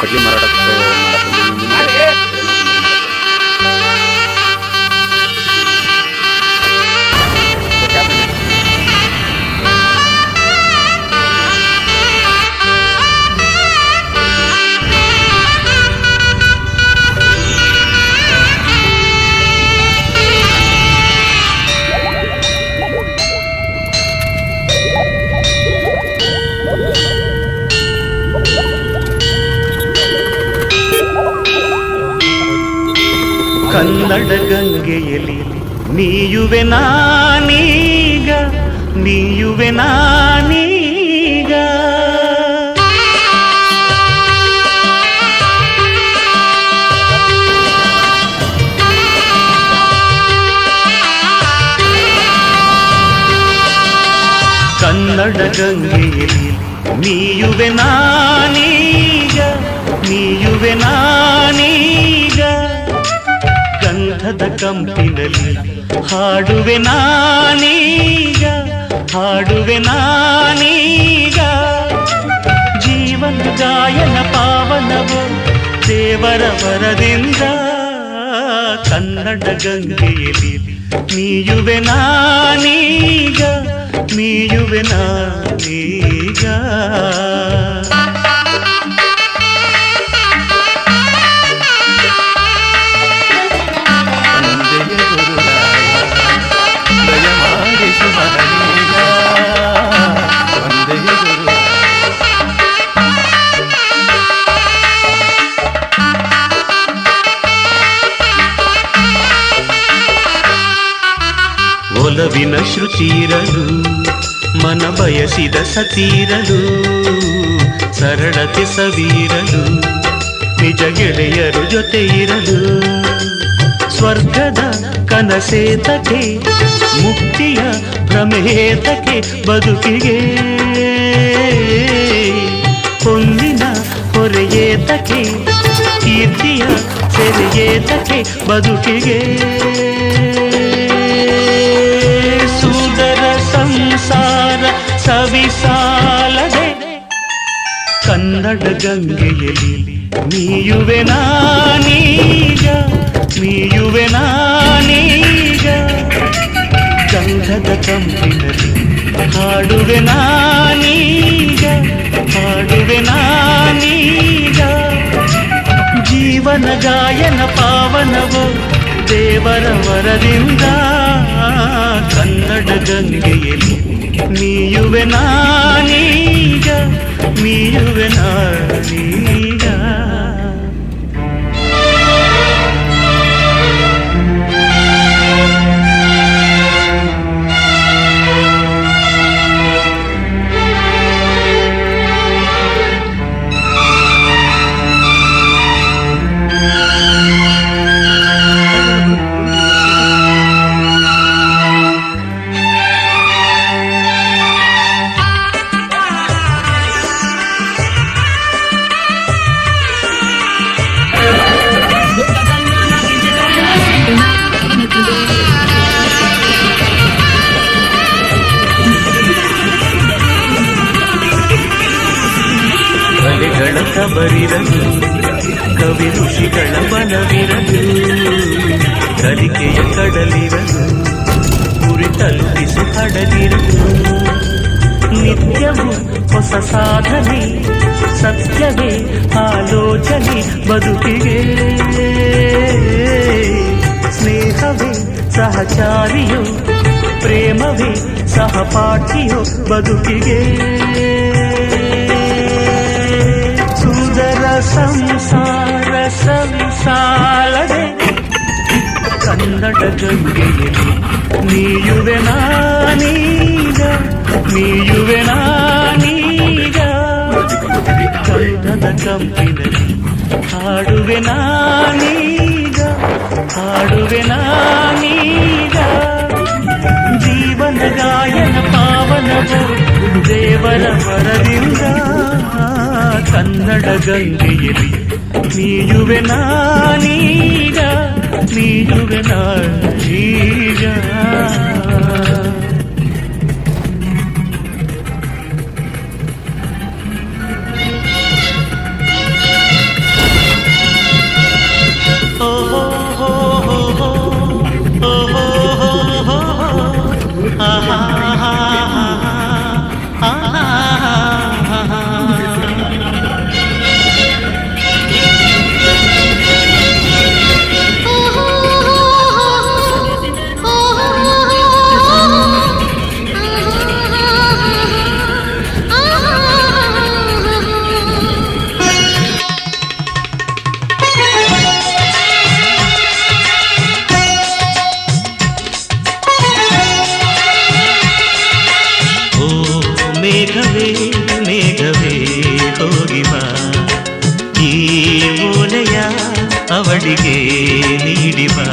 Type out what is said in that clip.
ಕೊಡ್ಲಿ ಮಾರಾಟಕ್ಕೆ ಕನ್ನಡ ಗಂಗೆಯಲ್ಲಿ ನೀಯುವೆ ನಾನೀಗ ನೀಯುವೆ ನಾನೀಗ ಕನ್ನಡ ಗಂಗೆಯಲ್ಲಿ ನೀಯುವೆ ನಾನೀಗ ಗಂಧದ ಕಂಪಿನಲ್ಲಿ, ಹಾಡುವೆ ನಾನೀಗ ಹಾಡುವೆ ನಾನೀಗ. ಜೀವನ ಗಾಯನ ಪಾವನವು ದೇವರ ವರದಿಂದ, ಕನ್ನಡ ಗಂಗೆಯಲ್ಲಿ ನೀಯುವೆ ನಾನೀಗ ನೀಯುವೆ ನಾನೀಗ. ಒಲವಿನ ಶ್ರುತಿರಲು ಮನ ಬಯಸಿದ ಸತೀರಲು ಸರಳತೆ ಸವೀರಲು ನಿಜ ಗೆಳೆಯರು ಜೊತೆ ಇರಲು ಸ್ವರ್ಗದ ಕನಸೇತಕ್ಕೆ ಮುಕ್ತಿಯ ಭ್ರಮೇತಕ್ಕೆ ಬದುಕಿಗೆ, ಹೊಂದಿನ ಹೊರೆಯೇತಕ್ಕೆ ಕೀರ್ತಿಯ ಸೆರೆಯೇತಕ್ಕೆ ಬದುಕಿಗೆ. ಕನ್ನಡ ಗಂಗೆಯಲ್ಲಿ ನೀಯುವೆ ನಾನೀಗ ನೀಯುವೆ ನಾನೀಗ ಗಂಧದ ಕಂಪಿನಲ್ಲಿ ಹಾಡುವೆ ನಾನೀಗ ಹಾಡುವೆ ನಾನೀಗ ಜೀವನ ಗಾಯನ ಪಾವನವು ದೇವರ ವರದಿಂದ ಕನ್ನಡ ಗಂಗೆಯಲ್ಲಿ ನೀಯುವೆ ನಾನೀಗ ನೀಯುವೆ ನಾನೀಗ ಕಬರಿರಲು ಕವಿ ಋಷಿಗಳ ಬಲವಿರಲು ಕಲಿಕೆಯ ಕಡಲಿರಲು ಗುರಿ ತಲುಪಿಸಿ ಹಡಲಿರಲು ನಿತ್ಯವೂ ಹೊಸ ಸಾಧನೆ ಸತ್ಯವೇ ಆಲೋಚನೆ ಬದುಕಿಗೆ ಸ್ನೇಹವೇ ಸಹಚಾರಿಯೋ ಪ್ರೇಮವೇ ಸಹಪಾಠಿಯೋ ಬದುಕಿಗೆ ಸಂಸಾರ ಸಂಸಾಲದೆ ಕನ್ನಡ ಗಂಗೆಯಲ್ಲಿ ನೀಯುವೆ ನಾನೀಗ ನೀಯುವೆ ನಾನೀಗ ಗಂಧದ ಕಂಪಿನಲ್ಲಿ ಹಾಡುವೆ ನಾನೀಗ ಹಾಡುವೆ ನಾನೀಗ ದೇವರ ವರದಿಂದ ಕನ್ನಡ ಗಂಗೆಯಲ್ಲಿ ನೀಯುವೆ ನಾನೀಗ ನೀಯುವೆ ನಾನೀಗ ಮೇಘವೇ ಮೇಘವೇ ಹೋಗಿವಾ ಈ ಮೂಲೆಯ ಅವಳಿಗೆ ನೀಡಿವಾ